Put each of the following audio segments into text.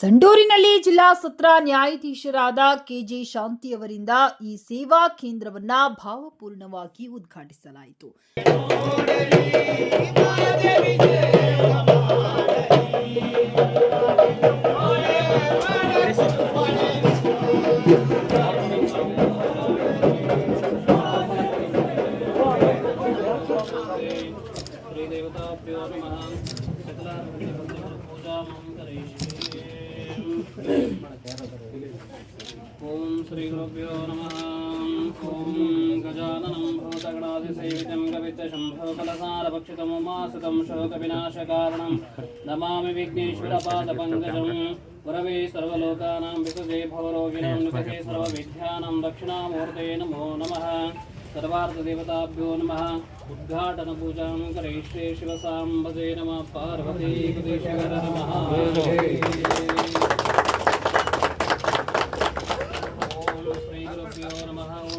ಸಂಡೂರಿನಲ್ಲಿ ಜಿಲ್ಲಾ ಸತ್ರ ನ್ಯಾಯಾಧೀಶರಾದ ಕೆಜೆ ಶಾಂತಿಯವರಿಂದ ಈ ಸೇವಾ ಕೇಂದ್ರವನ್ನ ಭಾವಪೂರ್ಣವಾಗಿ ಉದ್ಘಾಟಿಸಲಾಯಿತು. श्रीगुरुभ्यो नमः। ॐ गजाननं भूतगणादिसेवितं कवितशम्भोकलसारभक्षितमुमासितं शोकविनाशकारणं नमामि विघ्नेश्वरपादपङ्कजं। गुरवे सर्वलोकानां विसुजे भवरोगिणां निपथे सर्वविद्यानां दक्षिणामूर्ते नमो नमः। सर्वार्थदेवताभ्यो नमः। उद्घाटनपूजां करिष्ये शिवसाम्बजे नमः। पार्वती नमः ॐ श्रीगुरुभ्यो नमः ॐ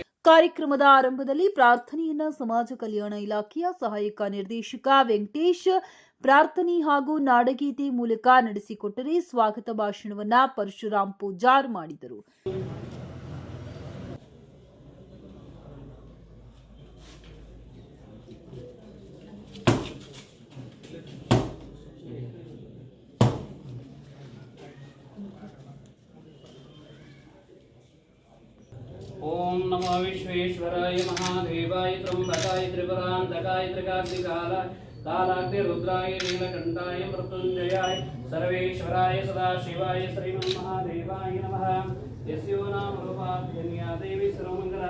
ಕಾರ್ಯಕ್ರಮದ ಆರಂಭದಲ್ಲಿ ಪ್ರಾರ್ಥನೆಯನ್ನ ಸಮಾಜ ಕಲ್ಯಾಣ ಇಲಾಖೆಯ ಸಹಾಯಕ ನಿರ್ದೇಶಕ ವೆಂಕಟೇಶ್ ಪ್ರಾರ್ಥನೆ ಹಾಗೂ ನಾಡಗೀತೆ ಮೂಲಕ ನಡೆಸಿಕೊಟ್ಟರೆ ಸ್ವಾಗತ ಭಾಷಣವನ್ನ ಪರಶುರಾಮ್ ಪೂಜಾರ್ ಮಾಡಿದರು. ఓం నమో విశ్వేశ్వరాయ మహాదేవాయ త్రంబకాయ త్రిపురాంతకాయ త్రికాగ్నికాల కాలాగ్నిరుద్రాయ నీలకంఠాయ మృత్యుంజయాయ సర్వేశ్వరాయ సదాశివాయ శ్రీమన్మహాదేవాయ నమ. యస్యో నామ రూపాధ్యన్యా దేవి శ్రీమంగళ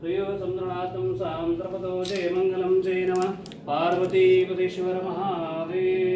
త్రయో సంద్రణాతం సాం త్రపతో జయ మంగళం జయ నమ. పార్వతీపతిశ్వర మహాదేవ.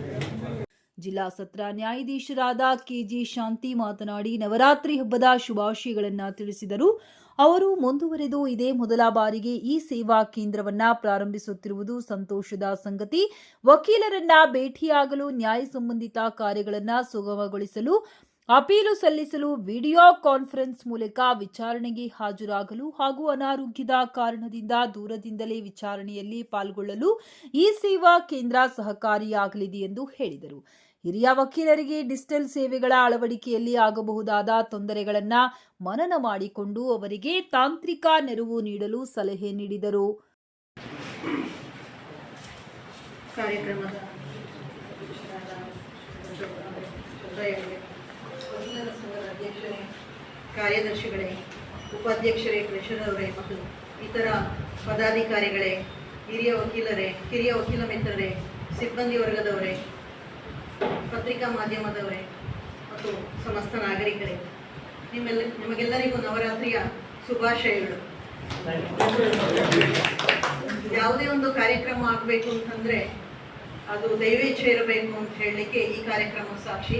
ಜಿಲ್ಲಾ ಸತ್ರ ನ್ಯಾಯಾಧೀಶರಾದ ಕೆಜಿ ಶಾಂತಿ ಮಾತನಾಡಿ ನವರಾತ್ರಿ ಹಬ್ಬದ ಶುಭಾಶಯಗಳನ್ನು ತಿಳಿಸಿದರು. ಅವರು ಮುಂದುವರೆದು ಇದೇ ಮೊದಲ ಬಾರಿಗೆ ಈ ಸೇವಾ ಕೇಂದ್ರವನ್ನ ಪ್ರಾರಂಭಿಸುತ್ತಿರುವುದು ಸಂತೋಷದ ಸಂಗತಿ. ವಕೀಲರನ್ನ ಭೇಟಿಯಾಗಲು ನ್ಯಾಯ ಸಂಬಂಧಿತ ಕಾರ್ಯಗಳನ್ನು ಸುಗಮಗೊಳಿಸಲು, ಅಪೀಲು ಸಲ್ಲಿಸಲು ವಿಡಿಯೋ ಕಾನ್ಫರೆನ್ಸ್ ಮೂಲಕ ವಿಚಾರಣೆಗೆ ಹಾಜರಾಗಲು ಹಾಗೂ ಅನಾರೋಗ್ಯದ ಕಾರಣದಿಂದ ದೂರದಿಂದಲೇ ವಿಚಾರಣೆಯಲ್ಲಿ ಪಾಲ್ಗೊಳ್ಳಲು ಈ ಸೇವಾ ಕೇಂದ್ರ ಸಹಕಾರಿಯಾಗಲಿದೆ ಎಂದು ಹೇಳಿದರು. ಹಿರಿಯ ವಕೀಲರಿಗೆ ಡಿಜಿಟಲ್ ಸೇವೆಗಳ ಅಳವಡಿಕೆಯಲ್ಲಿ ಆಗಬಹುದಾದ ತೊಂದರೆಗಳನ್ನ ಮನನ ಮಾಡಿಕೊಂಡು ಅವರಿಗೆ ತಾಂತ್ರಿಕ ನೆರವು ನೀಡಲು ಸಲಹೆ ನೀಡಿದರು. ಕಾರ್ಯದರ್ಶಿಗಳೇ, ಉಪಾಧ್ಯಕ್ಷರೇ ಕೃಷ್ಣರವರೇ ಮತ್ತು ಇತರ ಪದಾಧಿಕಾರಿಗಳೇ, ಹಿರಿಯ ವಕೀಲರೇ, ಹಿರಿಯ ವಕೀಲ ಮಿತ್ರರೇ, ಸಿಬ್ಬಂದಿ ವರ್ಗದವರೇ ಪತ್ರಿಕಾ ಮಾಧ್ಯಮದವರೇ ಮತ್ತು ಸಮಸ್ತ ನಾಗರಿಕರೇ, ನಿಮ್ಮೆಲ್ಲ ನಿಮಗೆಲ್ಲರಿಗೂ ನವರಾತ್ರಿಯ ಶುಭಾಶಯಗಳು. ಯಾವುದೇ ಒಂದು ಕಾರ್ಯಕ್ರಮ ಆಗಬೇಕು ಅಂತಂದ್ರೆ ಅದು ದೈವೇಚ್ಛೆ ಇರಬೇಕು ಅಂತ ಹೇಳಲಿಕ್ಕೆ ಈ ಕಾರ್ಯಕ್ರಮ ಸಾಕ್ಷಿ.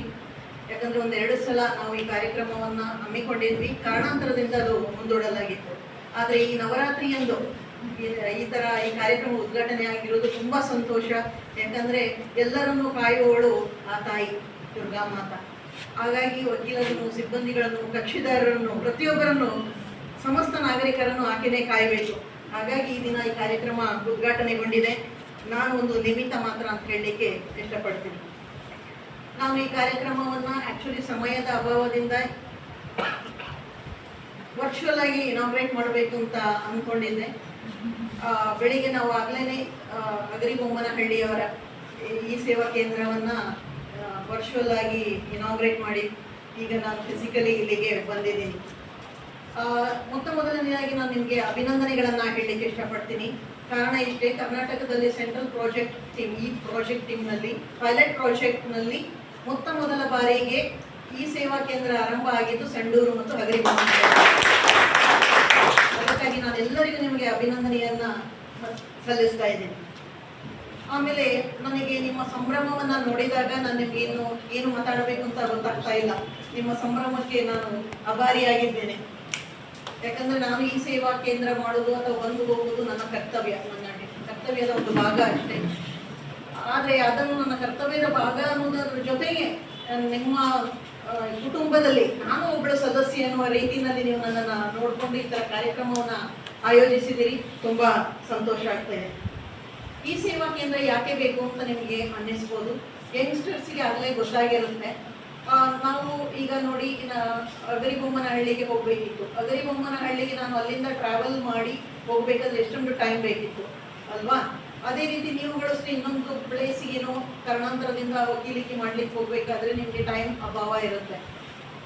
ಯಾಕಂದರೆ ಒಂದು ಎರಡು ಸಲ ನಾವು ಈ ಕಾರ್ಯಕ್ರಮವನ್ನ ಹಮ್ಮಿಕೊಂಡಿದ್ವಿ. ಕಾರಣಾಂತರದಿಂದ ಅದು ಮುಂದೂಡಲಾಗಿತ್ತು. ಆದರೆ ಈ ನವರಾತ್ರಿಯಂದು ಈ- ತರ ಈ ಕಾರ್ಯಕ್ರಮ ಉದ್ಘಾಟನೆ ಆಗಿರೋದು ತುಂಬಾ ಸಂತೋಷ. ಯಾಕಂದ್ರೆ ಎಲ್ಲರನ್ನು ಕಾಯುವವಳು ಆ ತಾಯಿ, ದುರ್ಗಾ ಮಾತ. ಹಾಗಾಗಿ ವಕೀಲರನ್ನು, ಸಿಬ್ಬಂದಿಗಳನ್ನು, ಕಕ್ಷಿದಾರರನ್ನು, ಪ್ರತಿಯೊಬ್ಬರನ್ನು, ಸಮಸ್ತ ನಾಗರಿಕರನ್ನು ಆಕೆನೇ ಕಾಯಬೇಕು. ಹಾಗಾಗಿ ಈ ದಿನ ಈ ಕಾರ್ಯಕ್ರಮ ಉದ್ಘಾಟನೆಗೊಂಡಿದೆ. ನಾನು ಒಂದು ನಿಮಿತ್ತ ಮಾತ್ರ ಅಂತ ಹೇಳಲಿಕ್ಕೆ ಇಷ್ಟಪಡ್ತೀನಿ. ನಾನು ಈ ಕಾರ್ಯಕ್ರಮವನ್ನ ಆಕ್ಚುಲಿ ಸಮಯದ ಅಭಾವದಿಂದ ವರ್ಚುವಲ್ ಆಗಿ ಇನಾಗ್ರೇಟ್ ಮಾಡಬೇಕು ಅಂತ ಅಂದ್ಕೊಂಡಿದ್ದೆ ಬೆಳಿಗ್ಗೆ ನಾವು ಆಗ್ಲೇ ಅಗರಿಬೊಮ್ಮನಹಳ್ಳಿಯವರ ಈ- ಸೇವಾ ಕೇಂದ್ರವನ್ನ ವರ್ಚುವಲ್ ಆಗಿ ಇನಾಗ್ರೇಟ್ ಮಾಡಿ ಈಗ ನಾನು ಫಿಸಿಕಲಿ ಇಲ್ಲಿಗೆ ಬಂದಿದ್ದೀನಿ. ಮೊತ್ತ ಮೊದಲನೆಯಾಗಿ ನಾನು ನಿಮಗೆ ಅಭಿನಂದನೆಗಳನ್ನು ಹೇಳಲಿಕ್ಕೆ ಇಷ್ಟಪಡ್ತೀನಿ. ಕಾರಣ ಇಷ್ಟೇ, ಕರ್ನಾಟಕದಲ್ಲಿ ಸೆಂಟ್ರಲ್ ಪ್ರಾಜೆಕ್ಟ್ ಟೀಮ್ ಈ ಪ್ರಾಜೆಕ್ಟ್ ಟೀಮ್ನಲ್ಲಿ ಪೈಲಟ್ ಪ್ರಾಜೆಕ್ಟ್ನಲ್ಲಿ ಮೊತ್ತ ಮೊದಲ ಬಾರಿಗೆ ಈ ಸೇವಾ ಕೇಂದ್ರ ಆರಂಭ ಆಗಿದ್ದು, ಸಂಡೂರು ಮತ್ತು ಹಗರಿಬೊಮ್ಮನಹಳ್ಳಿ ಅದಕ್ಕಾಗಿ ನಾನು ಎಲ್ಲರಿಗೂ ನಿಮಗೆ ಅಭಿನಂದನೆಯನ್ನ ಸಲ್ಲಿಸ್ತಾ ಇದ್ದೀನಿ. ಆಮೇಲೆ ನನಗೆ ನಿಮ್ಮ ಸಂಭ್ರಮವನ್ನ ನೋಡಿದಾಗ ನಾನು ನಿಮ್ಗೆ ಏನು ಏನು ಮಾತಾಡಬೇಕು ಅಂತ ಗೊತ್ತಾಗ್ತಾ ಇಲ್ಲ. ನಿಮ್ಮ ಸಂಭ್ರಮಕ್ಕೆ ನಾನು ಅಭಾರಿಯಾಗಿದ್ದೇನೆ ಯಾಕಂದ್ರೆ ನಾನು ಈ ಸೇವಾ ಕೇಂದ್ರ ಮಾಡೋದು ಅಥವಾ ಬಂದು ಹೋಗುವುದು ನನ್ನ ಕರ್ತವ್ಯ, ನನ್ನ ಕರ್ತವ್ಯದ ಒಂದು ಭಾಗ ಅಷ್ಟೇ. ಆದರೆ ಅದನ್ನು ನನ್ನ ಕರ್ತವ್ಯದ ಭಾಗ ಅನ್ನೋದ್ರ ಜೊತೆಗೆ ನಿಮ್ಮ ಕುಟುಂಬದಲ್ಲಿ ನಾನು ಒಬ್ಬಳು ಸದಸ್ಯ ಎನ್ನುವ ರೀತಿಯಲ್ಲಿ ನೀವು ನನ್ನನ್ನು ನೋಡಿಕೊಂಡು ಈ ಥರ ಕಾರ್ಯಕ್ರಮವನ್ನು ಆಯೋಜಿಸಿದಿರಿ ತುಂಬ ಸಂತೋಷ ಆಗ್ತೇನೆ ಈ ಸೇವಾ ಕೇಂದ್ರ ಯಾಕೆ ಬೇಕು ಅಂತ ನಿಮಗೆ ಅನ್ನಿಸ್ಬೋದು. ಯಂಗ್ಸ್ಟರ್ಸ್ಗೆ ಆಗಲೇ ಗೊತ್ತಾಗಿರುತ್ತೆ. ನಾವು ಈಗ ನೋಡಿ ಅಗರಿಬೊಮ್ಮನಹಳ್ಳಿಗೆ ಹೋಗಬೇಕಿತ್ತು. ಅಗರಿಬೊಮ್ಮನಹಳ್ಳಿಗೆ ನಾನು ಅಲ್ಲಿಂದ ಟ್ರಾವೆಲ್ ಮಾಡಿ ಹೋಗಬೇಕಾದ್ರೆ ಎಷ್ಟೊಂದು ಟೈಮ್ ಬೇಕಿತ್ತು. ಅಲ್ವಾ? ಅದೇ ರೀತಿ ನೀವುಗಳು ಇನ್ನೊಂದು ಪ್ಲೇಸಿಗೇನೋ ಕಾರಣಾಂತರದಿಂದ ವಕೀಲಿಕೆ ಮಾಡ್ಲಿಕ್ಕೆ ಹೋಗ್ಬೇಕಾದ್ರೆ ನಿಮಗೆ ಟೈಮ್ ಅಭಾವ ಇರುತ್ತೆ.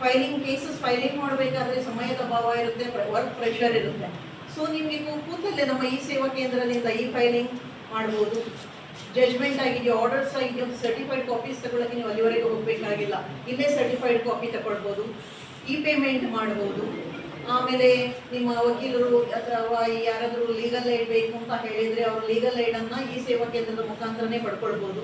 ಫೈಲಿಂಗ್ ಕೇಸಸ್ ಫೈಲಿಂಗ್ ಮಾಡಬೇಕಾದ್ರೆ ಸಮಯದ ಅಭಾವ ಇರುತ್ತೆ ವರ್ಕ್ ಪ್ರೆಷರ್ ಇರುತ್ತೆ. ಸೊ ನಿಮಗೆ ಕೂತಲ್ಲೇ ನಮ್ಮ ಈ ಸೇವಾ ಕೇಂದ್ರದಿಂದ ಈ ಫೈಲಿಂಗ್ ಮಾಡ್ಬೋದು. ಜಜ್ಮೆಂಟ್ ಆಗಿದೆಯೋ ಆರ್ಡರ್ಸ್ ಆಗಿದೆಯೋ ಸರ್ಟಿಫೈಡ್ ಕಾಪೀಸ್ ತಗೊಳ್ಳೋಕೆ ನೀವು ಅಲ್ಲಿವರೆಗೆ ಹೋಗಬೇಕಾಗಿಲ್ಲ. ಇಲ್ಲೇ ಸರ್ಟಿಫೈಡ್ ಕಾಪಿ ತಗೊಳ್ಬೋದು. ಇ ಪೇಮೆಂಟ್ ಮಾಡ್ಬೋದು. ಆಮೇಲೆ ನಿಮ್ಮ ವಕೀಲರು ಅಥವಾ ಯಾರಾದರೂ ಲೀಗಲ್ ಏಡ್ ಬೇಕು ಅಂತ ಹೇಳಿದರೆ ಅವರು ಲೀಗಲ್ ಏಡನ್ನು ಈ ಸೇವಾ ಕೇಂದ್ರದ ಮುಖಾಂತರನೇ ಪಡ್ಕೊಳ್ಬೋದು.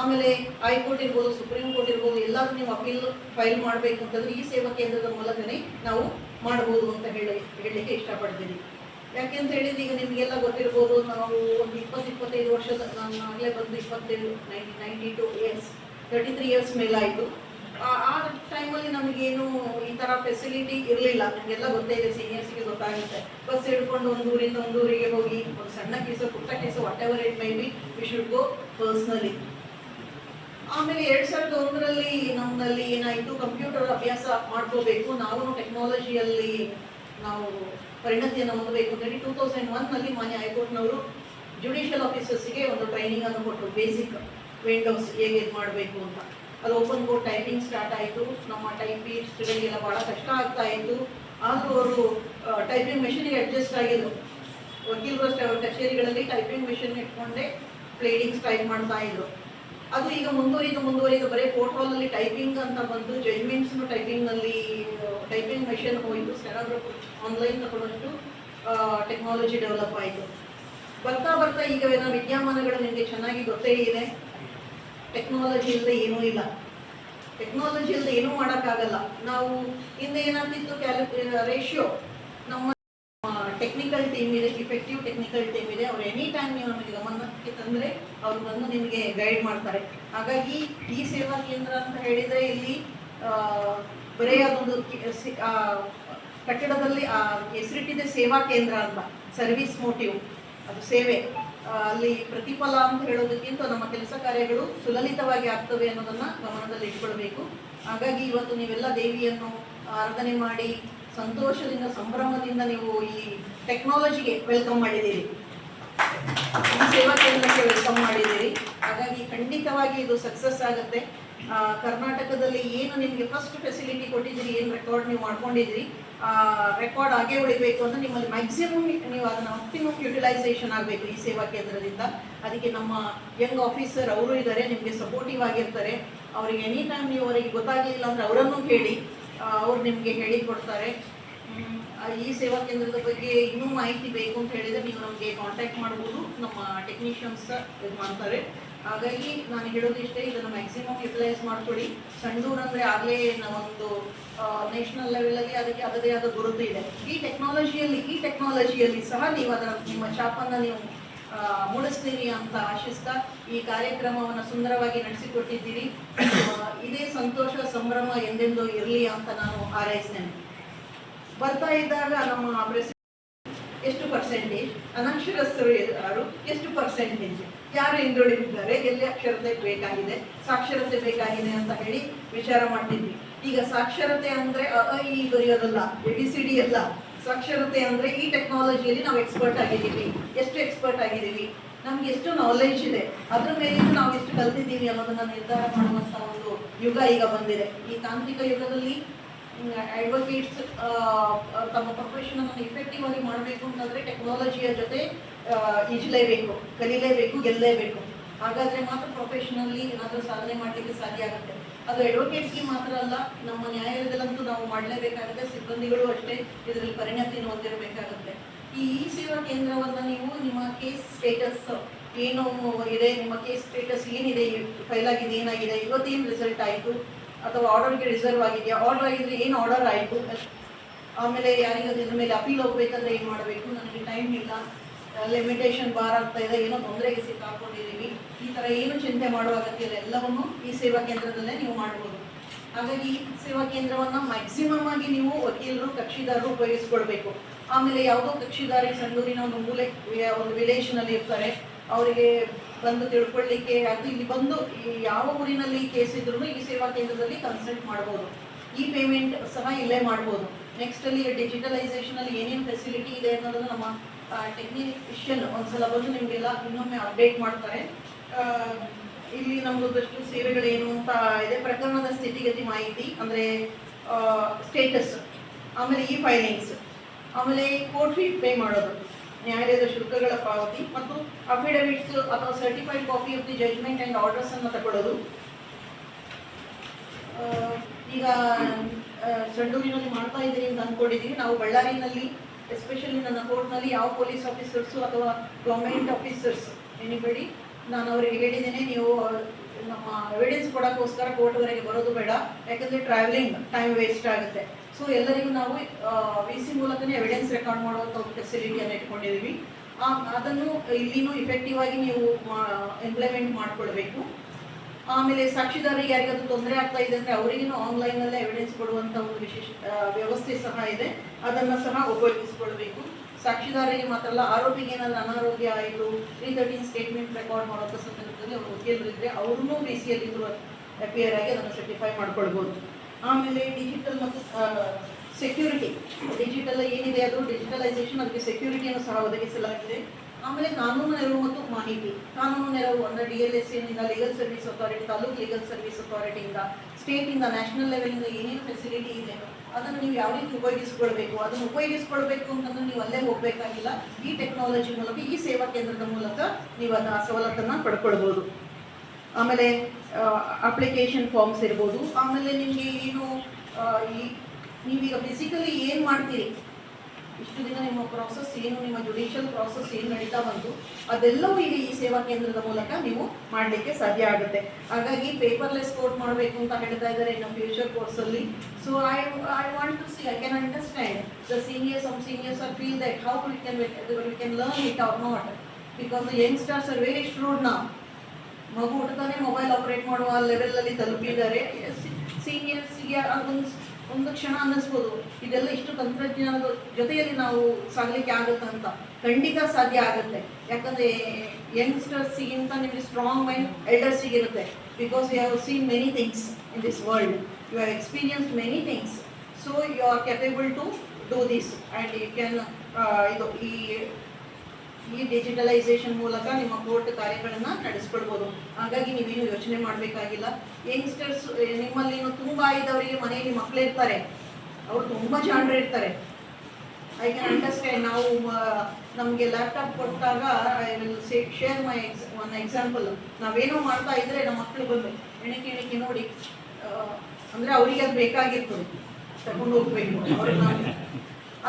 ಆಮೇಲೆ ಹೈಕೋರ್ಟ್ ಇರ್ಬೋದು, ಸುಪ್ರೀಂ ಕೋರ್ಟ್ ಇರ್ಬೋದು, ಎಲ್ಲರೂ ನೀವು ಅಪೀಲ್ ಫೈಲ್ ಮಾಡಬೇಕು ಅಂತಂದ್ರೆ ಈ ಸೇವಾ ಕೇಂದ್ರದ ಮೂಲಕನೇ ನಾವು ಮಾಡ್ಬೋದು ಅಂತ ಹೇಳಿ, ಹೇಳಲಿಕ್ಕೆ ಇಷ್ಟಪಡ್ತೀನಿ. ಯಾಕೆ ಅಂತ ಹೇಳಿದ್ರೆ ಈಗ ನಿಮಗೆಲ್ಲ ಗೊತ್ತಿರ್ಬೋದು, ನಾವು ಒಂದು ಇಪ್ಪತ್ತು, ಇಪ್ಪತ್ತೈದು ವರ್ಷದ, ನಾನು ಆಗಲೇ ಬಂದು ಇಪ್ಪತ್ತೈದು ninety ninety two years thirty three years ಮೇಲಾಯಿತು. ಆ- ಟೈಮಲ್ಲಿ ನಮಗೇನು ಈ ಥರ ಫೆಸಿಲಿಟಿ ಇರಲಿಲ್ಲ. ನಮಗೆಲ್ಲ ಗೊತ್ತೇ ಇದೆ ಸೀನಿಯರ್ಸ್ಗೆ ಗೊತ್ತಾಗುತ್ತೆ. ಬಸ್ ಹಿಡ್ಕೊಂಡು ಒಂದು ಊರಿಂದ ಒಂದು ಹೋಗಿ, ಒಂದು ಸಣ್ಣ ಕೇಸು ಪುಟ್ಟ case whatever it may be we should go personally ಆಮೇಲೆ ಎರಡು ಸಾವಿರದ ಒಂದರಲ್ಲಿ ನಮ್ಮಲ್ಲಿ ಏನಾಯಿತು? ಕಂಪ್ಯೂಟರ್ ಅಭ್ಯಾಸ ಮಾಡ್ಕೋಬೇಕು. ನಾವು ಟೆಕ್ನಾಲಜಿಯಲ್ಲಿ ನಾವು ಪರಿಣತಿಯನ್ನು ಹೊಂದಬೇಕು ಅಂತೇಳಿ ಟೂ ತೌಸಂಡ್ ಒನ್ನಲ್ಲಿ ಮಾನ್ಯ ಹೈಕೋರ್ಟ್ನವರು ಜುಡಿಷಿಯಲ್ ಆಫೀಸರ್ಸ್ಗೆ ಒಂದು ಟ್ರೈನಿಂಗ್ ಅನ್ನು ಕೊಟ್ಟರು. ಬೇಸಿಕ್ ವಿಂಡೋಸ್ ಹೇಗೆ ಮಾಡಬೇಕು ಅಂತ. ಅದು ಓಪನ್ ಬೋರ್ಡ್ ಟೈಪಿಂಗ್ ಸ್ಟಾರ್ಟ್ ಆಯಿತು. ನಮ್ಮ ಟೈಪಿಸ್ಟ್ಗಳಿಗೆಲ್ಲ ಭಾಳ ಕಷ್ಟ ಆಗ್ತಾ ಇತ್ತು. ಆದರೂ ಅವರು ಟೈಪಿಂಗ್ ಮೆಷಿನ್ಗೆ ಅಡ್ಜಸ್ಟ್ ಆಗಿದ್ರು. ವಕೀಲರು ಅಷ್ಟೇ, ಅವ್ರ ಕಚೇರಿಗಳಲ್ಲಿ ಟೈಪಿಂಗ್ ಮೆಷಿನ್ ಇಟ್ಕೊಂಡೆ ಪ್ಲೇಡಿಂಗ್ಸ್ ಟೈಪ್ ಮಾಡ್ತಾ ಇದ್ರು. ಅದು ಈಗ ಮುಂದುವರಿದು ಮುಂದುವರಿದು ಬರೀ ಕೋರ್ಟ್ ಹಾಲಲ್ಲಿ ಟೈಪಿಂಗ್ ಅಂತ ಬಂದು ಜಜ್ಮೆಂಟ್ಸ್ನು ಟೈಪಿಂಗ್ನಲ್ಲಿ ಟೈಪಿಂಗ್ ಮೆಷಿನ್ ಹೋಯಿತು. ಸ್ಟೆನೋಗ್ರಫಿ ಆನ್ಲೈನ್ ತಗೊಂಡಷ್ಟು ಟೆಕ್ನಾಲಜಿ ಡೆವಲಪ್ ಆಯಿತು. ಬರ್ತಾ ಬರ್ತಾ ಈಗ ಏನೋ ವಿದ್ಯಮಾನಗಳು ನಿಮಗೆ ಚೆನ್ನಾಗಿ ಗೊತ್ತೇ ಇದೆ. ಟೆಕ್ನಾಲಜಿ ಇಲ್ಲದೆ ಏನೂ ಇಲ್ಲ. ಟೆಕ್ನಾಲಜಿ ಇಲ್ಲದೆ ಏನೂ ಮಾಡೋಕ್ಕಾಗಲ್ಲ. ನಾವು ಹಿಂದೆ ಏನಾಗ್ತಿತ್ತು ಕ್ಯಾಲು ರೇಷಿಯೋ ನಮ್ಮ ಟೆಕ್ನಿಕಲ್ ಟೀಮ್ ಇದೆ ಇಫೆಕ್ಟಿವ್ ಟೆಕ್ನಿಕಲ್ ಟೀಮ್ ಇದೆ. ಅವ್ರು ಎನಿ ಟೈಮ್ ನೀವು ನಮಗೆ ಗಮನಕ್ಕೆ ತಂದರೆ ಅವ್ರು ಬಂದು ನಿಮಗೆ ಗೈಡ್ ಮಾಡ್ತಾರೆ. ಹಾಗಾಗಿ ಈ ಸೇವಾ ಕೇಂದ್ರ ಅಂತ ಹೇಳಿದರೆ ಇಲ್ಲಿ ಬರೆಯ ಅದೊಂದು ಕಟ್ಟಡದಲ್ಲಿ ಹೆಸರಿಟ್ಟಿದೆ ಸೇವಾ ಕೇಂದ್ರ ಅಂತ. ಸರ್ವಿಸ್ ಮೋಟಿವ್ ಅದು ಸೇವೆ. ಅಲ್ಲಿ ಪ್ರತಿಫಲ ಅಂತ ಹೇಳೋದಕ್ಕಿಂತ ನಮ್ಮ ಕೆಲಸ ಕಾರ್ಯಗಳು ಸುಲಲಿತವಾಗಿ ಆಗ್ತವೆ ಅನ್ನೋದನ್ನ ಗಮನದಲ್ಲಿ ಇಟ್ಕೊಳ್ಬೇಕು. ಹಾಗಾಗಿ ಇವತ್ತು ನೀವೆಲ್ಲ ದೇವಿಯನ್ನು ಆರಾಧನೆ ಮಾಡಿ ಸಂತೋಷದಿಂದ, ಸಂಭ್ರಮದಿಂದ ನೀವು ಈ ಟೆಕ್ನಾಲಜಿಗೆ ವೆಲ್ಕಮ್ ಮಾಡಿದ್ದೀರಿ. ಸೇವಾ ಕೇಂದ್ರಕ್ಕೆ ವೆಲ್ಕಮ್ ಮಾಡಿದ್ದೀರಿ. ಹಾಗಾಗಿ ಖಂಡಿತವಾಗಿ ಇದು ಸಕ್ಸಸ್ ಆಗುತ್ತೆ. ಕರ್ನಾಟಕದಲ್ಲಿ ಏನು ನಿಮಗೆ ಫಸ್ಟ್ ಫೆಸಿಲಿಟಿ ಕೊಟ್ಟಿದ್ದೀರಿ, ಏನು ರೆಕಾರ್ಡ್ ನೀವು ಮಾಡ್ಕೊಂಡಿದ್ದೀರಿ ರೆಕಾರ್ಡ್ ಆಗೇ ಉಳಿಬೇಕು ಅಂತ ನಿಮ್ಮಲ್ಲಿ ಮ್ಯಾಕ್ಸಿಮಮ್ ನೀವು ಅದನ್ನು ಆಪ್ಟಿಮಮ್ ಯುಟಿಲೈಸೇಷನ್ ಆಗಬೇಕು ಈ ಸೇವಾ ಕೇಂದ್ರದಿಂದ. ಅದಕ್ಕೆ ನಮ್ಮ ಯಂಗ್ ಆಫೀಸರ್ ಅವರು ಇದ್ದಾರೆ ನಿಮಗೆ ಸಪೋರ್ಟಿವ್ ಆಗಿರ್ತಾರೆ. ಅವರಿಗೆ ಎನಿ ಟೈಮ್ ನೀವು ಅವರಿಗೆ ಗೊತ್ತಾಗಲಿಲ್ಲ ಅಂದರೆ ಅವರನ್ನು ಕೇಳಿ ಅವ್ರು ನಿಮಗೆ ಹೇಳಿಕೊಡ್ತಾರೆ ಈ ಸೇವಾ ಕೇಂದ್ರದ ಬಗ್ಗೆ ಇನ್ನೂ ಮಾಹಿತಿ ಬೇಕು ಅಂತ ಹೇಳಿದರೆ ನೀವು ನಮಗೆ ಕಾಂಟ್ಯಾಕ್ಟ್ ಮಾಡ್ಬೋದು. ನಮ್ಮ ಟೆಕ್ನಿಷಿಯನ್ಸ್ ಇದು ಮಾಡ್ತಾರೆ. ಹಾಗಾಗಿ ನಾನು ಹೇಳೋದು ಇಷ್ಟೇ, ಇದನ್ನು ಮ್ಯಾಕ್ಸಿಮಮ್ ಯುಟಿಲೈಸ್ ಮಾಡ್ಕೊಳ್ಳಿ ಸಂಡೂರ್ ಅಂದರೆ ಆಗಲೇ ಒಂದು ನ್ಯಾಷನಲ್ ಲೆವೆಲಲ್ಲಿ ಅದಕ್ಕೆ ಅದೇ ಆದ ಗುರುತು ಇದೆ. ಈ ಟೆಕ್ನಾಲಜಿಯಲ್ಲಿ ಈ ಟೆಕ್ನಾಲಜಿಯಲ್ಲಿ ಸಹ ನೀವು ಅದರ ನಿಮ್ಮ ಶಾಪನ್ನ ನೀವು ಮೂಡಿಸ್ತೀರಿ ಅಂತ ಆಶಿಸ್ತಾ ಈ ಕಾರ್ಯಕ್ರಮವನ್ನು ಸುಂದರವಾಗಿ ನಡೆಸಿಕೊಟ್ಟಿದ್ದೀರಿ. ಇದೇ ಸಂತೋಷ, ಸಂಭ್ರಮ ಎಂದೆಂದೂ ಇರಲಿ ಅಂತ ನಾನು ಹಾರೈಸ್ತೇನೆ. ಬರ್ತಾ ಇದ್ದಾಗ ನಮ್ಮ ಎಷ್ಟು ಪರ್ಸೆಂಟೇಜ್ ಅನಕ್ಷರಸ್ಥರು ಯಾರು? ಎಷ್ಟು ಪರ್ಸೆಂಟೇಜ್ ಯಾರು ಹಿಂದುಳಿದಿದ್ದಾರೆ, ಎಲ್ಲಿ ಅಕ್ಷರತೆ ಬೇಕಾಗಿದೆ, ಸಾಕ್ಷರತೆ ಬೇಕಾಗಿದೆ ಅಂತ ಹೇಳಿ ವಿಚಾರ ಮಾಡ್ತಿದ್ವಿ. ಈಗ ಸಾಕ್ಷರತೆ ಅಂದ್ರೆ ಈ ಬರೆಯೋದಲ್ಲ, ಎ, ಬಿ, ಸಿ, ಡಿ ಅಲ್ಲ ಸಾಕ್ಷರತೆ ಅಂದ್ರೆ ಈ ಟೆಕ್ನಾಲಜಿಯಲ್ಲಿ ನಾವು ಎಕ್ಸ್ಪರ್ಟ್ ಆಗಿದ್ದೀವಿ. ಎಷ್ಟು ಎಕ್ಸ್ಪರ್ಟ್ ಆಗಿದ್ದೀವಿ? ನಮ್ಗೆ ಎಷ್ಟು ನಾಲೆಜ್ ಇದೆ? ಅದ್ರ ಮೇಲಿಂದ ನಾವು ಎಷ್ಟು ಕಲ್ತಿದ್ದೀವಿ ಅನ್ನೋದನ್ನ ನಿರ್ಧಾರ ಮಾಡುವಂತ ಒಂದು ಯುಗ ಈಗ ಬಂದಿದೆ. ಈ ತಾಂತ್ರಿಕ ಯುಗದಲ್ಲಿ ಅಡ್ವೊಕೇಟ್ಸ್ ತಮ್ಮ ಪ್ರೊಫೆಷನ್ ಅನ್ನು ಇಫೆಕ್ಟಿವ್ ಆಗಿ ಮಾಡಬೇಕು ಅಂತಂದ್ರೆ ಟೆಕ್ನಾಲಜಿಯ ಜೊತೆ ಈಜಲೇಬೇಕು, ಕಲಿಲೇಬೇಕು ಗೆಲ್ಲಲೇಬೇಕು ಹಾಗಾದ್ರೆ ಮಾತ್ರ ಪ್ರೊಫೆಷನಲ್ಲಿ ಏನಾದರೂ ಸಾಧನೆ ಮಾಡಲಿಕ್ಕೆ ಸಾಧ್ಯ ಆಗುತ್ತೆ. ಅದು ಅಡ್ವೊಕೇಟ್ಸ್ಗೆ ಮಾತ್ರ ಅಲ್ಲ, ನಮ್ಮ ನ್ಯಾಯಾಲಯದಲ್ಲಂತೂ ನಾವು ಮಾಡಲೇಬೇಕಾಗುತ್ತೆ, ಸಿಬ್ಬಂದಿಗಳು ಅಷ್ಟೇ ಇದರಲ್ಲಿ ಪರಿಣತಿಯನ್ನು ಹೊಂದಿರಬೇಕಾಗುತ್ತೆ. ಈ ಇ ಸೇವಾ ಕೇಂದ್ರವನ್ನ ನೀವು ನಿಮ್ಮ ಕೇಸ್ ಸ್ಟೇಟಸ್ ಏನು ಇದೆ, ನಿಮ್ಮ ಕೇಸ್ ಸ್ಟೇಟಸ್ ಏನಿದೆ ಫೈಲ್ ಆಗಿದೆ ಏನಾಗಿದೆ, ಇವತ್ತೇನು ರಿಸಲ್ಟ್ ಆಯಿತು? ಅಥವಾ ಆರ್ಡರ್ಗೆ ರಿಸರ್ವ್ ಆಗಿದೆಯಾ? ಆರ್ಡರ್ ಆಗಿದ್ರೆ ಏನು ಆರ್ಡರ್ ಆಯಿತು? ಆಮೇಲೆ ಯಾರಿಗಾದ್ರೂ ಇದ್ರ ಮೇಲೆ ಅಪೀಲ್ ಹೋಗ್ಬೇಕಂದ್ರೆ ಏನು ಮಾಡಬೇಕು? ನನಗೆ ಟೈಮ್ ಇಲ್ಲ. ಲಿಮಿಟೇಷನ್ ಬಾರ್ ಆಗ್ತಾ ಇದೆ. ಏನೋ ತೊಂದರೆಗೆ ಸಿಕ್ಕಾಕೊಂಡಿದ್ದೀವಿ ಈ ಥರ ಏನು ಚಿಂತೆ ಮಾಡುವ ಅಗತ್ಯ ಇಲ್ಲ. ಎಲ್ಲವನ್ನು ಈ ಸೇವಾ ಕೇಂದ್ರದಲ್ಲೇ ನೀವು ಮಾಡ್ಬೋದು. ಹಾಗಾಗಿ ಈ ಸೇವಾ ಕೇಂದ್ರವನ್ನು ಮ್ಯಾಕ್ಸಿಮಮ್ ಆಗಿ ನೀವು ವಕೀಲರು, ಕಕ್ಷಿದಾರರು ಉಪಯೋಗಿಸ್ಕೊಳ್ಬೇಕು. ಆಮೇಲೆ ಯಾವುದೋ ಕಕ್ಷಿದಾರಿ ಸಂಡೂರಿನ ಒಂದು ಮೂಲೆ ಒಂದು ವಿಲೇಜ್ನಲ್ಲಿ ಇರ್ತಾರೆ. ಅವರಿಗೆ ಬಂದು ತಿಳ್ಕೊಳ್ಳಿಕ್ಕೆ ಅದು ಇಲ್ಲಿ ಬಂದು ಈ ಯಾವ ಊರಿನಲ್ಲಿ ಕೇಸ್ ಇದ್ರೂ ಈ ಸೇವಾ ಕೇಂದ್ರದಲ್ಲಿ ಕನ್ಸಲ್ಟ್ ಮಾಡ್ಬೋದು. ಈ ಪೇಮೆಂಟ್ ಸಹ ಇಲ್ಲೇ ಮಾಡ್ಬೋದು. ನೆಕ್ಸ್ಟ್ ಅಲ್ಲಿ ಡಿಜಿಟಲೈಸೇಷನ್ ಅಲ್ಲಿ ಏನೇನು ಫೆಸಿಲಿಟಿ ಇದೆ ಅನ್ನೋದನ್ನ ನಮ್ಮ ಟೆಕ್ನಿಷಿಯನ್ ಒಂದ್ಸಲ ಬಂದು ನಿಮಗೆಲ್ಲ ಇನ್ನೊಮ್ಮೆ ಅಪ್ಡೇಟ್ ಮಾಡ್ತಾರೆ. ಇಲ್ಲಿ ನಮ್ಮದಷ್ಟು ಸೇವೆಗಳೇನು ಅಂತ ಇದೆ. ಪ್ರಕರಣದ ಸ್ಥಿತಿಗತಿ ಮಾಹಿತಿ, ಅಂದರೆ ಸ್ಟೇಟಸ್ ಆಮೇಲೆ ಇ ಫೈಲಿಂಗ್ಸ್ ಆಮೇಲೆ ಕೋರ್ಟ್ ಫೀ ಪೇ ಮಾಡೋದು. ನ್ಯಾಯಾಲಯದ ಶುಲ್ಕಗಳ ಪಾವತಿ ಮತ್ತು ಅಫಿಡವಿಟ್ಸ್ ಅಥವಾ certified copy of the judgment and orders ಅನ್ನು ತಗೊಳ್ಳೋದು. ಈಗ ಸಂಡೂರಿನಲ್ಲಿ ಮಾಡ್ತಾ ಇದ್ದೀರಿ ಅಂತ ಅಂದ್ಕೊಂಡಿದ್ದೀವಿ ನಾವು ಬಳ್ಳಾರಿನಲ್ಲಿ ಎಸ್ಪೆಷಲಿ ನನ್ನ ಕೋರ್ಟ್ನಲ್ಲಿ ಯಾವ ಪೊಲೀಸ್ ಆಫೀಸರ್ಸು ಅಥವಾ ಗೌರ್ಮೆಂಟ್ ಆಫೀಸರ್ಸ್ ಎನಿಬಡಿ ನಾನು ಅವರಿಗೆ ಹೇಳಿದ್ದೇನೆ, ನೀವು ನಮ್ಮ ಎವಿಡೆನ್ಸ್ ಕೊಡೋಕ್ಕೋಸ್ಕರ ಕೋರ್ಟ್ವರೆಗೆ ಬರೋದು ಬೇಡ. ಯಾಕಂದರೆ ಟ್ರಾವೆಲಿಂಗ್ ಟೈಮ್ ವೇಸ್ಟ್ ಆಗುತ್ತೆ. ಸೊ ಎಲ್ಲರಿಗೂ ನಾವು ವಿ ಸಿ ಮೂಲಕನೇ ಎವಿಡೆನ್ಸ್ ರೆಕಾರ್ಡ್ ಮಾಡುವಂಥ ಒಂದು ಫೆಸಿಲಿಟಿಯನ್ನು ಇಟ್ಕೊಂಡಿದ್ದೀವಿ ಅದನ್ನು ಇಲ್ಲಿನೂ ಇಫೆಕ್ಟಿವ್ ಆಗಿ ನೀವು ಇಂಪ್ಲಿಮೆಂಟ್ ಮಾಡಿಕೊಳ್ಬೇಕು. ಆಮೇಲೆ ಸಾಕ್ಷಿದಾರರಿಗೆ ಯಾರಿಗಾದ್ರೂ ತೊಂದರೆ ಆಗ್ತಾ ಇದೆ ಅಂದರೆ ಅವರಿಗೂ ಆನ್ಲೈನಲ್ಲೇ ಎವಿಡೆನ್ಸ್ ಕೊಡುವಂಥ ಒಂದು ವಿಶೇಷ ವ್ಯವಸ್ಥೆ ಸಹ ಇದೆ. ಅದನ್ನು ಸಹ ಉಪಯೋಗಿಸ್ಕೊಳ್ಬೇಕು. ಸಾಕ್ಷಿದಾರರಿಗೆ ಮಾತ್ರ ಅಲ್ಲ, ಆರೋಪಿಗೆ ಅನಾರೋಗ್ಯ ಆಯಿತು ತ್ರೀ ತರ್ಟೀನ್ ಸ್ಟೇಟ್ಮೆಂಟ್ ರೆಕಾರ್ಡ್ ಮಾಡುವಂಥ ಸಂದರ್ಭದಲ್ಲಿ ಅವರು ಇದ್ದರೆ ಅವ್ರನ್ನೂ ಬಿ ಸಿಯಲ್ಲಿ ಅಪಿಯರ್ ಆಗಿ ಅದನ್ನು ಸರ್ಟಿಫೈ ಮಾಡ್ಕೊಳ್ಬೋದು. ಆಮೇಲೆ ಡಿಜಿಟಲ್ ಮತ್ತು ಸೆಕ್ಯೂರಿಟಿ ಡಿಜಿಟಲ್ ಏನಿದೆ ಅದು? ಡಿಜಿಟಲೈಸೇಷನ್ ಅದಕ್ಕೆ ಸೆಕ್ಯೂರಿಟಿಯನ್ನು ಸಹ ಒದಗಿಸಲಾಗಿದೆ. ಆಮೇಲೆ ಕಾನೂನು ನೆರವು ಮತ್ತು ಮಾಹಿತಿ. ಕಾನೂನು ನೆರವು ಅಂದರೆ D L S ಸಿಯಿಂದ legal service authority taluk legal service ಅಥಾರಿಟಿಯಿಂದ ಸ್ಟೇಟಿಂದ ನ್ಯಾಷನಲ್ ಲೆವೆಲಿಂದ ಏನೇನು ಫೆಸಿಲಿಟಿ ಇದೆ, ಅದನ್ನು ನೀವು ಯಾವ ರೀತಿ ಉಪಯೋಗಿಸ್ಕೊಳ್ಬೇಕು? ಅದನ್ನು ಉಪಯೋಗಿಸ್ಕೊಳ್ಬೇಕು ಅಂತಂದ್ರೆ ನೀವು ಅಲ್ಲೇ ಹೋಗಬೇಕಾಗಿಲ್ಲ. ಈ ಟೆಕ್ನಾಲಜಿ ಮೂಲಕ, ಈ ಸೇವಾ ಕೇಂದ್ರದ ಮೂಲಕ ನೀವು ಅದನ್ನು ಆ ಸವಲತ್ತನ್ನು ಪಡ್ಕೊಳ್ಬೋದು. ಆಮೇಲೆ ಅಪ್ಲಿಕೇಶನ್ ಫಾರ್ಮ್ಸ್ ಇರ್ಬೋದು. ಆಮೇಲೆ ನಿಮಗೆ ಏನು ಈ, ನೀವೀಗ ಫಿಸಿಕಲಿ ಏನು ಮಾಡ್ತೀರಿ? ಇಷ್ಟು ದಿನ ನಿಮ್ಮ ಪ್ರಾಸೆಸ್ ಏನು, ನಿಮ್ಮ ಜುಡಿಷಿಯಲ್ ಪ್ರಾಸೆಸ್ ಏನು ನಡೀತಾ ಬಂತು, ಅದೆಲ್ಲವೂ ಈಗ ಈ ಸೇವಾ ಕೇಂದ್ರದ ಮೂಲಕ ನೀವು ಮಾಡಲಿಕ್ಕೆ ಸಾಧ್ಯ ಆಗುತ್ತೆ. ಹಾಗಾಗಿ ಪೇಪರ್ಲೆಸ್ ಕೋರ್ಟ್ ಮಾಡಬೇಕು ಅಂತ ಹೇಳ್ತಾ ಇದ್ದಾರೆ ಇನ್ನು future ಕೋರ್ಸಲ್ಲಿ so I I want to see I can understand the seniors um seniors are feel that how we can we can learn it or not because the youngsters are very shrewd ನಾವು ಮಗು ಹುಡ್ತಾನೆ mobile operate ಮಾಡುವ ಲೆವೆಲಲ್ಲಿ ತಲುಪಿದ್ದಾರೆ. ಸೀನಿಯರ್ಸ್ಗೆ ಅದೊಂದು ಒಂದು ಕ್ಷಣ ಅನ್ನಿಸ್ಬೋದು. ಇದೆಲ್ಲ ಇಷ್ಟು ತಂತ್ರಜ್ಞಾನದ ಜೊತೆಯಲ್ಲಿ ನಾವು ಸಾಗಲಿಕ್ಕೆ ಆಗುತ್ತೆ ಅಂತ. ಖಂಡಿತ ಸಾಧ್ಯ ಆಗುತ್ತೆ. ಯಾಕಂದರೆ ಯಂಗ್ಸ್ಟರ್ಸಿಗಿಂತ ನಿಮಗೆ ಸ್ಟ್ರಾಂಗ್ ಮೈಂಡ್ ಎಲ್ಡರ್ಸಿಗೆ ಇರುತ್ತೆ. Because you have seen many things in this world you have experience many things so you are capable to do this and you can ಇದು ಈ ಈ ಡಿಜಿಟಲೈಸೇಷನ್ ಮೂಲಕ ನಿಮ್ಮ ಕೋರ್ಟ್ ಕಾರ್ಯಗಳನ್ನು ನಡೆಸ್ಕೊಳ್ಬೋದು ಹಾಗಾಗಿ ನೀವೇನು ಯೋಚನೆ ಮಾಡಬೇಕಾಗಿಲ್ಲ. ಯಂಗ್ಸ್ಟರ್ಸ್ ನಿಮ್ಮಲ್ಲಿ ತುಂಬಾ ಇದ್ದವರಿಗೆ ಮನೆಯಲ್ಲಿ ಮಕ್ಕಳಿರ್ತಾರೆ ಅವರು ತುಂಬಾ ಜಾಣರು ಇರ್ತಾರೆ. ಐ ಕ್ಯಾನ್ ಅಂಡರ್ಸ್ಟ್ಯಾಂಡ್ ನಾವು ನಮಗೆ ಲ್ಯಾಪ್ಟಾಪ್ ಕೊಟ್ಟಾಗ I will share my one example ನಾವೇನೋ ಮಾಡ್ತಾ ಇದ್ರೆ ನಮ್ಮ ಮಕ್ಕಳು ಬಂದು, ಎಣಿಕೆ ಎಣಿಕೆ ನೋಡಿ ಅಂದ್ರೆ ಅವರಿಗೆ ಅದು ಬೇಕಾಗಿತ್ತು. ತಗೊಂಡು ಹೋಗ್ಬೇಕು. ಅವ್ರಿಗೆ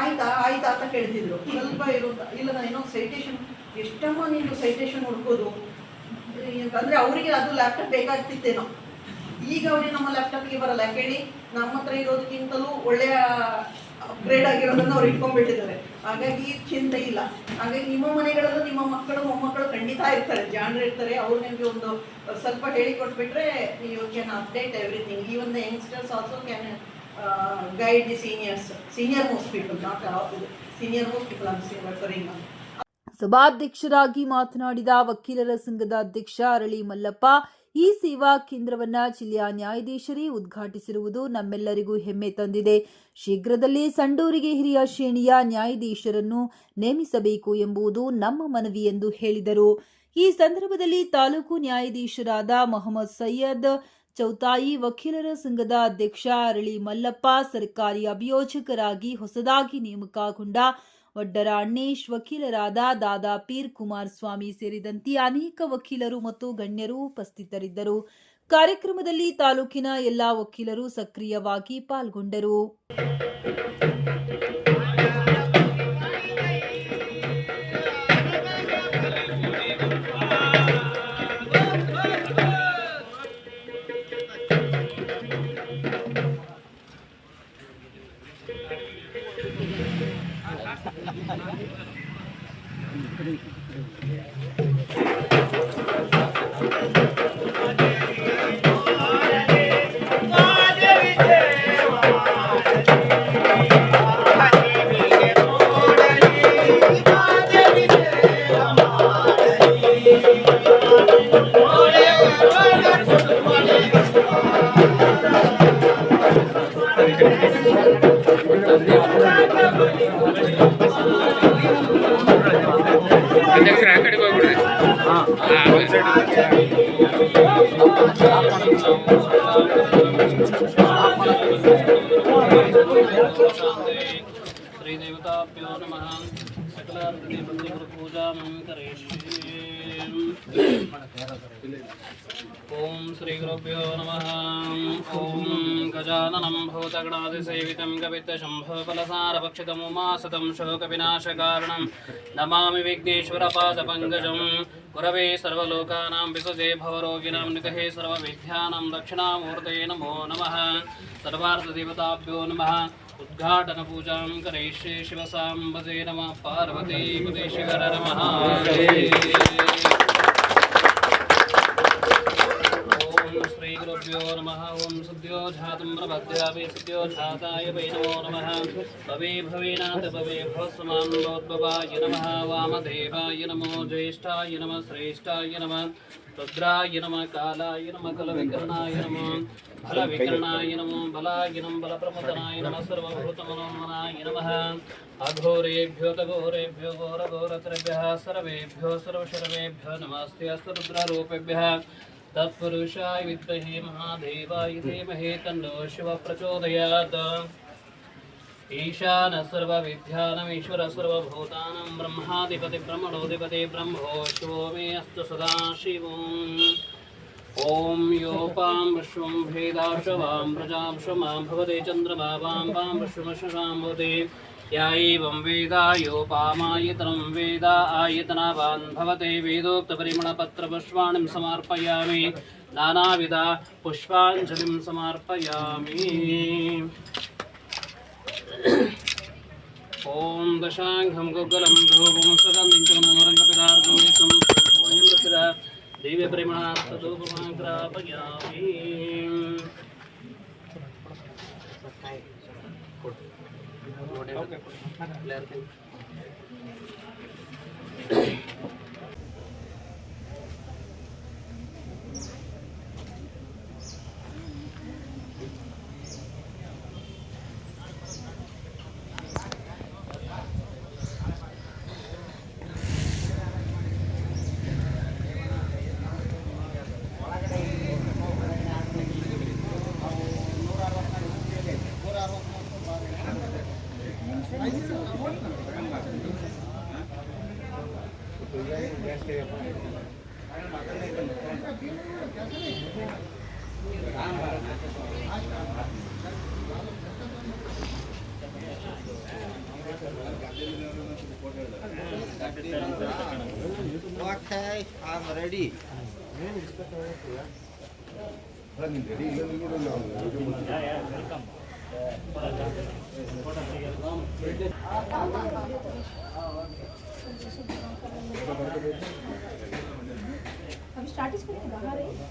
ಆಯ್ತಾ ಆಯ್ತಾ ಅಂತ ಕೇಳ್ತಿದ್ರು. ಸ್ವಲ್ಪ ಇರೋ, ಇಲ್ಲ ನಾನು ಏನೋ ಸೈಟೇಷನ್ ಎಷ್ಟಮ್ಮ ನೀನು ಸೈಟೇಷನ್ ಹುಡ್ಕೋದು? ಅಂದರೆ ಅವರಿಗೆ ಅದು ಲ್ಯಾಪ್ಟಾಪ್ ಬೇಕಾಗ್ತಿತ್ತೇನೋ. ಈಗ ಅವ್ರಿಗೆ ನಮ್ಮ ಲ್ಯಾಪ್ಟಾಪ್ಗೆ ಬರಲ್ಲ. ಯಾಕೇಳಿ ನಮ್ಮ ಹತ್ರ ಇರೋದಕ್ಕಿಂತಲೂ ಒಳ್ಳೆಯ ಅಪ್ಗ್ರೇಡ್ ಆಗಿರೋದನ್ನ ಅವ್ರು ಇಟ್ಕೊಂಡ್ಬಿಟ್ಟಿದ್ದಾರೆ. ಹಾಗಾಗಿ ಚಿಂತೆ ಇಲ್ಲ. ಹಾಗಾಗಿ ನಿಮ್ಮ ಮನೆಗಳಲ್ಲೂ ನಿಮ್ಮ ಮಕ್ಕಳು, ಮೊಮ್ಮಕ್ಕಳು ಖಂಡಿತ ಇರ್ತಾರೆ. ಜಾಣರು ಇರ್ತಾರೆ. ಅವ್ರು ನಿಮಗೆ ಒಂದು ಸ್ವಲ್ಪ ಹೇಳಿಕೊಟ್ಬಿಟ್ರೆ ಯು ಕ್ಯಾನ್ ಅಪ್ಡೇಟ್ ಎವ್ರಿಥಿಂಗ್ ಈ ಒಂದು youngsters also can guide the seniors senior most people not senior most people referring ಸಭಾಧ್ಯಕ್ಷರಾಗಿ ಮಾತನಾಡಿದ ವಕೀಲರ ಸಂಘದ ಅಧ್ಯಕ್ಷ ಅರಳಿ ಮಲ್ಲಪ್ಪ, ಈ ಸೇವಾ ಕೇಂದ್ರವನ್ನ ಜಿಲ್ಲೆಯ ನ್ಯಾಯಾಧೀಶರೇ ಉದ್ಘಾಟಿಸಿರುವುದು ನಮ್ಮೆಲ್ಲರಿಗೂ ಹೆಮ್ಮೆ ತಂದಿದೆ. ಶೀಘ್ರದಲ್ಲೇ ಸಂಡೂರಿಗೆ ಹಿರಿಯ ಶ್ರೇಣಿಯ ನ್ಯಾಯಾಧೀಶರನ್ನು ನೇಮಿಸಬೇಕು ಎಂಬುದು ನಮ್ಮ ಮನವಿ ಎಂದು ಹೇಳಿದರು. ಈ ಸಂದರ್ಭದಲ್ಲಿ ತಾಲೂಕು ನ್ಯಾಯಾಧೀಶರಾದ ಮೊಹಮ್ಮದ್ ಸೈಯದ್ ಚೌತಾಯಿ ವಕೀಲರ ಸಂಘದ ಅಧ್ಯಕ್ಷ ಅರಳಿ ಮಲ್ಲಪ್ಪ ಸರ್ಕಾರಿ ಅಭಿಯೋಜಕರಾಗಿ ಹೊಸದಾಗಿ ನೇಮಕಗೊಂಡ ವಡ್ಡರ ಅಣ್ಣೇಶ್ ವಕೀಲರಾದ ದಾದಾ ಪೀರ್ ಕುಮಾರಸ್ವಾಮಿ ಸೇರಿದಂತೆ ಅನೇಕ ವಕೀಲರು ಮತ್ತು ಗಣ್ಯರು ಉಪಸ್ಥಿತರಿದ್ದರು. ಕಾರ್ಯಕ್ರಮದಲ್ಲಿ ತಾಲೂಕಿನ ಎಲ್ಲಾ ವಕೀಲರು ಸಕ್ರಿಯವಾಗಿ ಪಾಲ್ಗೊಂಡರು. श्रीगुरुभ्यो नमः। ॐ गजाननं भूतगणादिसेवितं कवित्तशम्भफलसारभक्षितमुमासतं शोकविनाशकारणं। नमामि विघ्नेश्वरपादपङ्कजं। गुरवे सर्वलोकानां विसुजे भवरोगिणां निकहे सर्वविद्यानां दक्षिणामूर्तये नमो नमः। सर्वार्थदेवताभ्यो नमः। उद्घाटनपूजां करिष्ये शिवसाम्बजे नमः। पार्वती शिवर नमः। ॐ श्रीगुरुभ्यो नमः ॐ सद्यो जातं प्रपद्यापि सद्यो जाताय वै नमो नमः। भवे भवेनाथ, भवे भवस्मान्नोद्भवाय नमः, वामदेवाय नमो, ज्येष्ठाय नमः, श्रेष्ठाय नमः, रुद्राय नमः, कालाय नमः, कलविकरणाय नमः, फलविकरणाय नमो, बलाय नमः, बलप्रमदनाय नमः, सर्वभूतमनोमनाय नमः। अघोरेभ्यो, तघोरेभ्यो घोरघोरतरेभ्यः सर्वेभ्यो, सर्वशर्वेभ्यो, नमस्ते अस्तरुद्ररूपेभ्यः तत्पुरुषाय विद्महे महादेवाय धीमहि तन्नो शिवः प्रचोदयात् ईशान सर्वविद्यानमीश्वर सर्वभूतानं ब्रह्माधिपति ब्रह्मणोऽधिपति ब्रह्मो शिवो मे अस्तु सदा शिवम् ॐ योपां विश्वं भेदाशवां प्रजां क्षमां भवते चन्द्रमा वां वां विश्वमशशां भवते। या एवं वेदा आयतनावान् भवते वेदोक्तपरिमळपत्रपुष्पाणिं समर्पयामि। नानाविधा पुष्पाञ्जलिं समर्पयामि। ॐ दशाङ्घं गुग्गलं धूपं सुगन्धिं च Okay.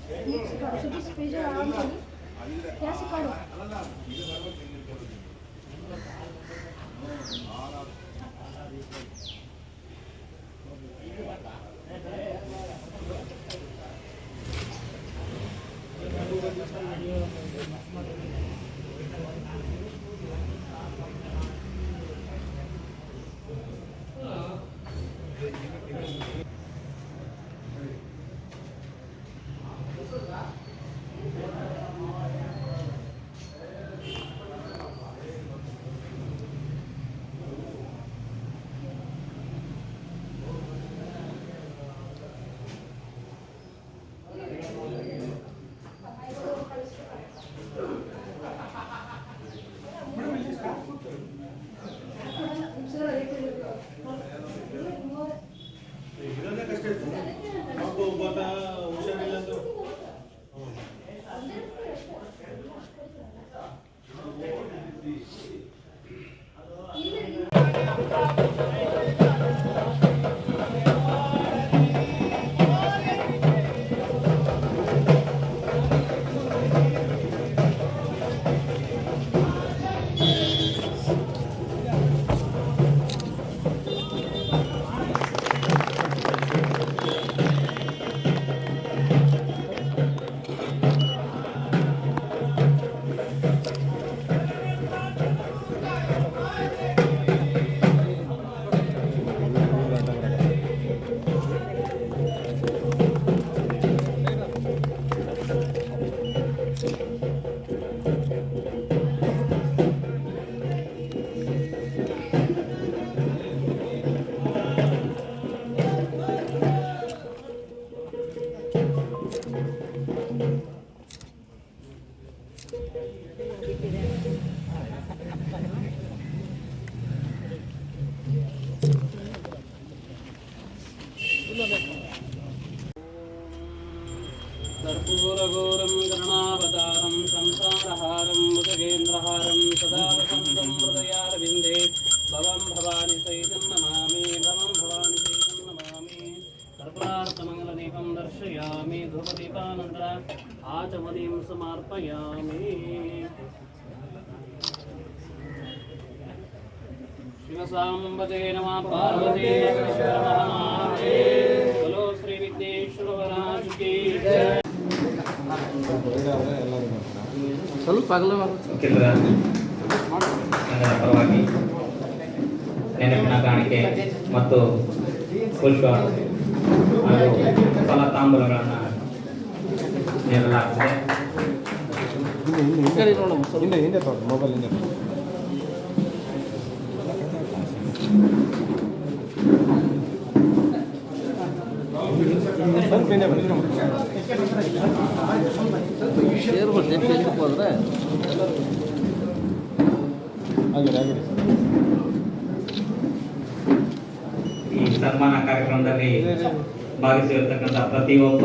मिक्स करो सब इस पे जो आराम क्या सिखा ಸಾಂಬದೇ ನಮಃ ಪಾರ್ವತಿ ಹಲೋ ಶ್ರೀ ವಿಘ್ನೇಶ್ವರವರಾಜ್ ಕಿ ಸ್ವಲ್ಪ ಅಗಲ ಪರವಾಗಿ ನೆನಪಿನ ಕಾಣಿಕೆ ಮತ್ತು ಪುಷ್ಪ ಹಾಗೂ ಫಲ ತಾಂಬೂಲಗಳನ್ನು ನೀಡಲಾಗ್ತದೆ ಹಿಂದೆ ಹಿಂದೆ ಮೊಬೈಲ್ ಹಿಂದೆ ಈ ಸನ್ಮಾನ ಕಾರ್ಯಕ್ರಮದಲ್ಲಿ ಭಾಗವಹಿಸಿರ್ತಕ್ಕಂಥ ಪ್ರತಿಯೊಬ್ಬ